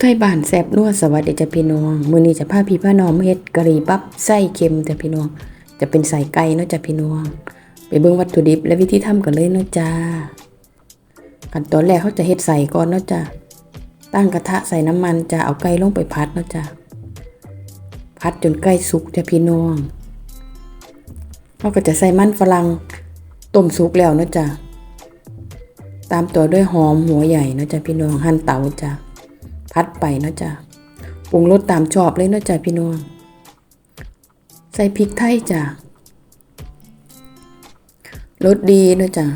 ไทยบ้านแซบนัวสวัสดีจ้ะพี่น้องมื้อนี้จะพาพี่พาน้องมาเฮ็ดกะหรี่ปั๊บไส้เค็มจ้ะพี่น้อง จะเป็นใส่ไก่เนาะจ้ะพี่น้อง ไปเบิ่งวัตถุดิบและวิธีทำกันเลยเนาะจ้าขั้นตอนแรกเขาจะเฮ็ดใส่ก่อนเนาะจ้ะตั้งกระทะใส่น้ำมันจะเอาไก่ลงไปผัดเนาะจ้ะผัดจนไก่สุกจ้ะพี่น้องเขาก็จะใส่มันฝรั่งต้มสุกแล้วเนาะจ้ะตามตัวด้วยหอมหัวใหญ่เนาะจ้ะพี่น้องหั่นเตาจ้ะ พัดไปเนาะจ้ะปรุงรสตามชอบเลยเนาะจ้ะพี่น้อง ใส่พริกไทยจ้ะรสดีเนาะจ้ะ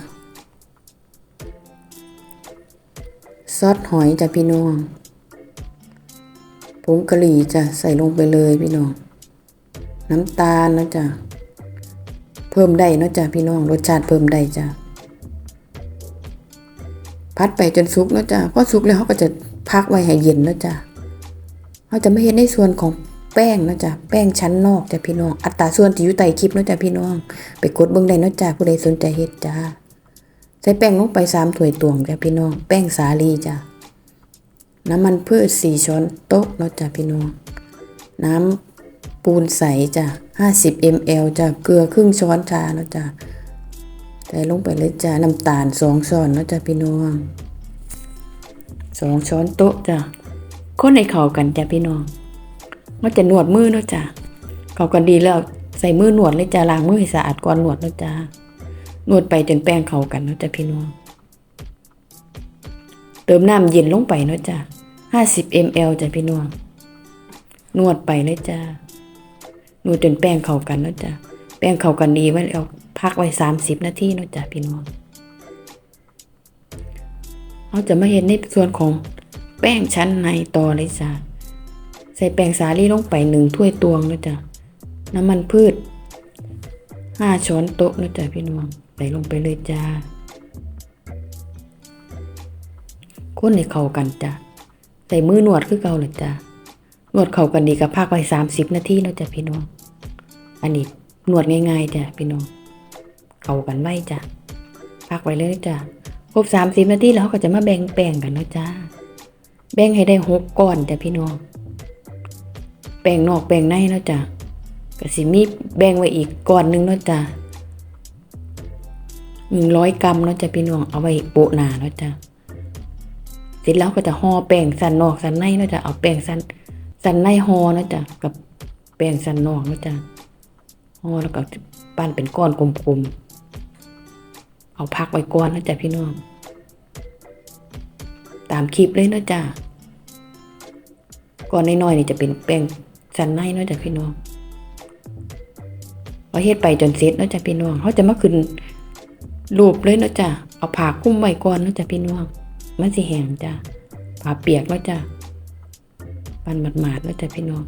ซอสหอยจ้ะพี่น้องผงกะหรี่จ้ะใส่ลงไปเลยพี่น้อง น้ำตาลนะจ้ะเพิ่มได้นะจ้ะพี่น้องรสชาติเพิ่มได้จ้ะพัดไปจนสุกนะจ้ะพอสุกแล้วเขาก็จะ พักไว้ให้เย็นนะจ้ะเขาจะไม่เห็นในส่วนของแป้งนะจ้ะแป้งชั้นนอกจ้ะพี่น้อง อัตราส่วนที่อยู่ใต้คลิปนะจ้ะพี่น้อง ไปกดเบิ่งได้นะจ้ะผู้ใดสนใจเฮ็ดจ้าใส่แป้งลงไปสามถ้วยตวงจ้ะพี่น้อง แป้งสาลีจ้ะน้ำมันพืชสี่ช้อนโต๊ะนะจ้ะพี่น้อง น้ำปูนใสจ้ะ50 ml จ้ะเกลือครึ่งช้อนชานะจ้ะใส่ลงไปเลยจ้ะน้ำตาลสองช้อนนะจ้ะพี่น้อง สองช้อนโต๊ะจ้ะคนให้เข้ากันจ้ะพี่น้องมันจะนวดมือเนาะจ้ะเข้ากันดีแล้วใส่มือนวดเลยจ้ะล้างมือให้สะอาดก่อนนวดเนาะจ้ะนวดไปจนแป้งเข้ากันเนาะจ้ะพี่น้องเติมน้ำเย็นลงไปเนาะจ้ะ50 ml จ้ะพี่น้องนวดไปเลยจ้ะนวดจนแป้งเข้ากันเนาะจ้ะแป้งเข้ากันดีไว้แล้วพักไว้ 30 นาทีเนาะจ้ะพี่น้อง เราจะมาเห็นในส่วนของแป้งชั้นในต่อเลยจ้ะใส่แป้งสาลี่ลงไปหนึ่งถ้วยตวงนะจ๊ะน้ำมันพืชห้าช้อนโต๊ะนะจ๊ะพี่น้องใส่ลงไปเลยจ้าคนให้เข้ากันจ้ะใส่มือหนวดคือเก่าเลยจ้ะนวดเข้ากันดีกับพักไว้สามสิบนาทีนะจ๊ะพี่น้องอันนี้นวดง่ายๆจ้ะพี่น้องเข้ากันไว้จ้ะพักไว้เลยจ้ะ ครบสามสิบนาทีแล้วเขาก็จะมาแบ่งแป้งกันนะจ้าแบ่งให้ได้หกก้อนจ้ะพี่น้องแป้งนอกแป้งในเนาะจ้ะก็สิมีแบ่งไว้อีกก้อนหนึงเนาะจ้ะหนึ่งร้อยกรัมเนาะจ้ะพี่น้องเอาไว้โปะหนาเนาะจ้ะเสร็จแล้วก็จะห่อแป้งสันนอกสันในเนาะจ้ะเอาแป้งสันสันในห่อเนาะจ้ะกับแป้งสันนอกเนาะจ้ะห่อแล้วก็ปั้นเป็นก้อนกลมๆ เอาพักไว้ก่อนนะจ๊ะพี่น้อง ตามคลิปเลยนะจ๊ะก่อนน้อยๆนี่จะเป็นแป้งสันในเนาะจ๊ะพี่น้องพอเฮ็ดไปจนเสร็จเนาะจ๊ะพี่น้องเขาจะมาขึ้นรูปเลยเนาะจ๊ะเอาผ้าคุ้มไว้ก่อนเนาะจ๊ะพี่น้องมันสิแห้งจ้ะผ้าเปียกเนาะจ๊ะปันหมาดๆเนาะจ๊ะพี่น้อง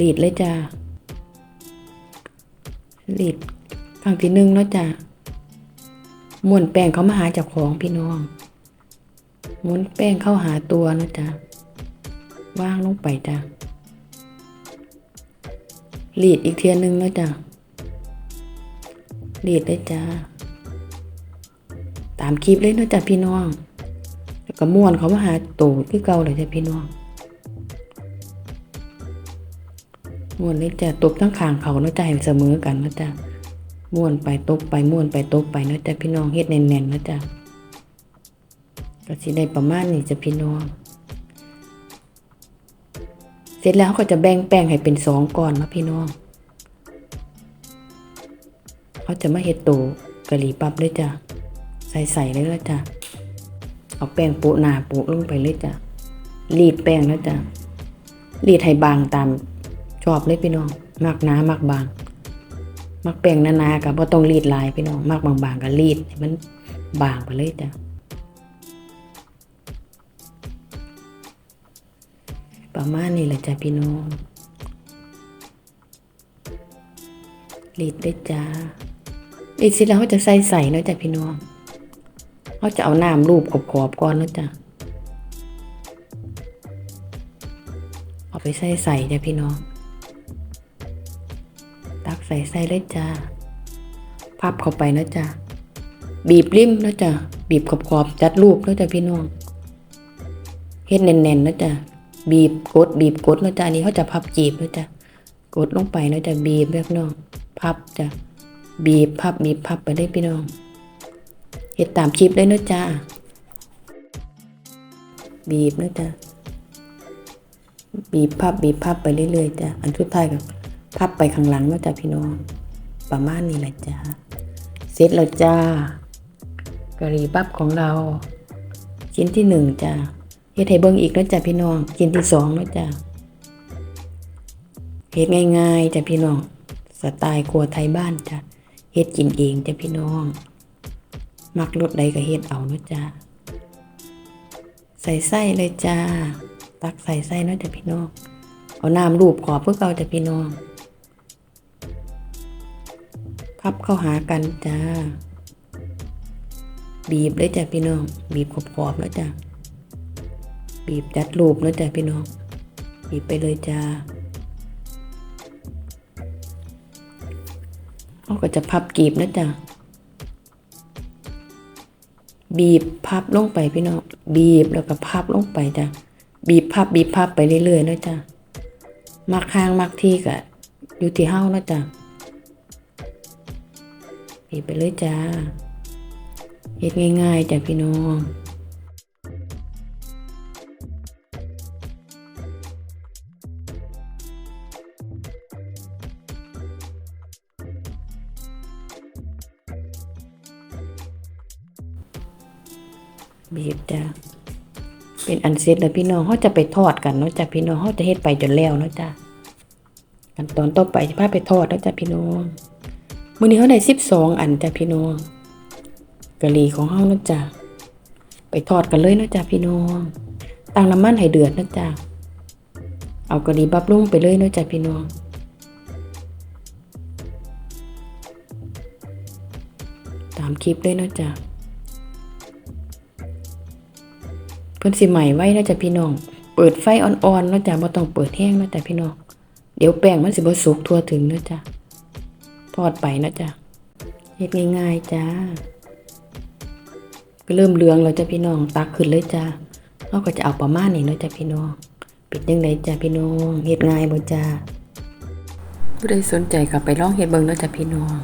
รีดเลยจ้ะรีดครั้งที่หนึ่งเนาะจ้ะ ม้วนแป้งเขามาหาเจ้าของพี่น้องม้วนแป้งเข้าหาตัวนะจ๊ะว่างลงไปจ้ะรีดอีกเทียนหนึ่งนะจ๊ะรีดได้จ้าตามคลิปเลยนะจ๊ะพี่น้องแล้วก็ม้วนเขามาหาตูดที่เก่าเลยจ้ะพี่น้องม้วนเลยจ้ะตบทั้งขางเขานะจ๊ะให้เสมอกันนะจ๊ะ ม้วนไปตบไปม้วนไปตบไปนะจ้ะพี่น้องเฮ็ดแน่นๆนะจ้ะก็สิได้ประมาณนี้จ้ะพี่น้อง เสร็จแล้วเขาก็จะแบ่งแป้งให้เป็นสองก้อนนะพี่น้องเขาจะมาเฮ็ดโตกะหรี่ปั๊บเลยจ้ะใส่ใส่เลยละจ้ะเอาแป้งโปะหน้าโปะลงไปเลยจ้ะรีดแป้งแล้วจ้ะรีดให้บางตามชอบเลยพี่น้องมากหนามักบาง มักแป้งหนาๆกับบ่ต้องรีดลายพี่น้องมักบางๆก็รีดมันบางไปเลยจ้ะประมาณนี้แหละจ้ะพี่น้องรีดได้จ้ารีดเสร็จแล้วเขาจะใส่ใส่เนาะจ้ะพี่น้องเขาจะเอาน้ำรูปขอบๆก่อนเนาะจ้ะเอาไปใส่ใส่จ้ะพี่น้อง ใส่ใส่เลยจ้าพับเข้าไปนะจ้าบีบริมนะจ้าบีบขอบๆจัดรูปนะจ้าพี่น้องเฮ็ดแน่นๆนะจ้ะบีบกดบีบกดนะจ้ะอันนี้เขาจะพับจีบนะจ้ะกดลงไปนะจ้ะบีบแบบน้องพับจ้ะบีบพับบีบพับไปได้พี่น้องเฮ็ดตามคลิปได้นะจ้ะบีบนะจ้ะบีบพับบีบพับไปเรื่อยๆจ้ะอันสุดท้ายก็ พับไปข้างหลังนะจ้ะพี่น้อง ประมาณนี้แหละจ้ะเสร็จแล้วจ้ากะหรี่ปั๊บของเรา ชิ้นที่หนึ่งจ้ะเฮ็ดให้เบิ่งอีกนะจ้ะพี่น้อง ชิ้นที่สองนะจ้ะเฮ็ดง่ายๆจ้ะพี่น้อง สไตล์ครัวไทยบ้านจ้ะเฮ็ดกินเองจ้ะพี่น้อง มักรสใดก็เฮ็ดเอานะจ้ะใส่ไส้เลยจ้า ตักใส่ไส้นะจ้ะพี่น้อง เอาน้ำรูปขอบเพื่อเก่าจ้ะพี่น้อง พับเข้าหากันจ้า บีบเลยจ้ะพี่น้อง บีบขอบๆแล้วจ้ะ บีบจัดรูปแล้วจ้ะพี่น้อง บีบไปเลยจ้าเขาก็จะพับกีบนะจ้ะ บีบพับลงไปพี่น้อง บีบแล้วก็พับลงไปจ้ะ บีบพับบีบพับไปเรื่อยๆนะจ้ะมักข้างมักที่ก็อยู่ที่เฮ้านะจ้ะ บีบไปเลยจ้าเฮ็ดง่ายๆจ้ะพี่น้องบีบจ้ะเป็นอันเสร็จแล้วพี่น้องเขาจะไปทอดกันเนาะจ้ะพี่น้องเขาจะเฮ็ดไปจนแล้วเนาะจ้ะขั้นตอนต่อไปจะพาไปทอดเนาะจ้ะพี่น้อง มื้อนี้เขาได้12 อันจ้ะพี่น้องกะหรี่ของเฮานาะจ้ะไปทอดกันเลยนาะจ้ะพี่น้องตั้งน้ำมันให้เดือดนาะจ้ะเอากะหรี่บับลงไปเลยนาะจ้ะพี่น้องตามคลิปเลยนาะจ้ะเพิ่นสิใหม่ไว้นะจ๊ะพี่น้องเปิดไฟอ่อนๆนาะจ๊ะบ่ต้องเปิดแห้งนะจ๊ะพี่น้องเดี๋ยวแป้งมันสิบ่สุกทั่วถึงนาะจ๊ะ ทอดไปนะจ๊ะเฮ็ดง่ายๆจ้าก็เริ่มเลืองแล้วจ้ะพี่น้องตักขึ้นเลยจ้าเราก็จะเอาประมาณนี้เนาะจ้ะพี่น้องป็นจังไดจ้ะพี่น้องเฮ็ดง่ายบ่จ้าผู้ใดสนใจก็ไปลองเฮ็ดเบิ่งเนาะจ้ะพี่น้อง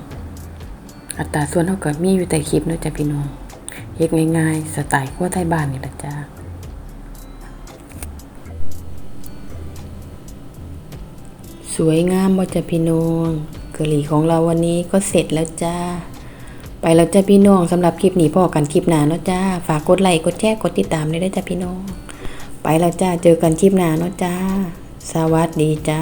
อัตราส่วนเฮาก็มีอยู่ใต้คลิปเนาะจ้ะพี่น้องเฮ็ดง่ายๆสไตล์ครัวไทยบ้านนี่ละจ้าสวยงามบ่จ้ะพี่น้อง กะหรี่ของเราวันนี้ก็เสร็จแล้วจ้า ไปแล้วจ้าพี่น้องสำหรับคลิปนี้พอกันคลิปหน้าเนาะจ้า ฝากกดไลค์กดแชร์กดติดตามด้วยนะจ้าพี่น้อง ไปแล้วจ้าเจอกันคลิปหน้าเนาะจ้า สวัสดีจ้า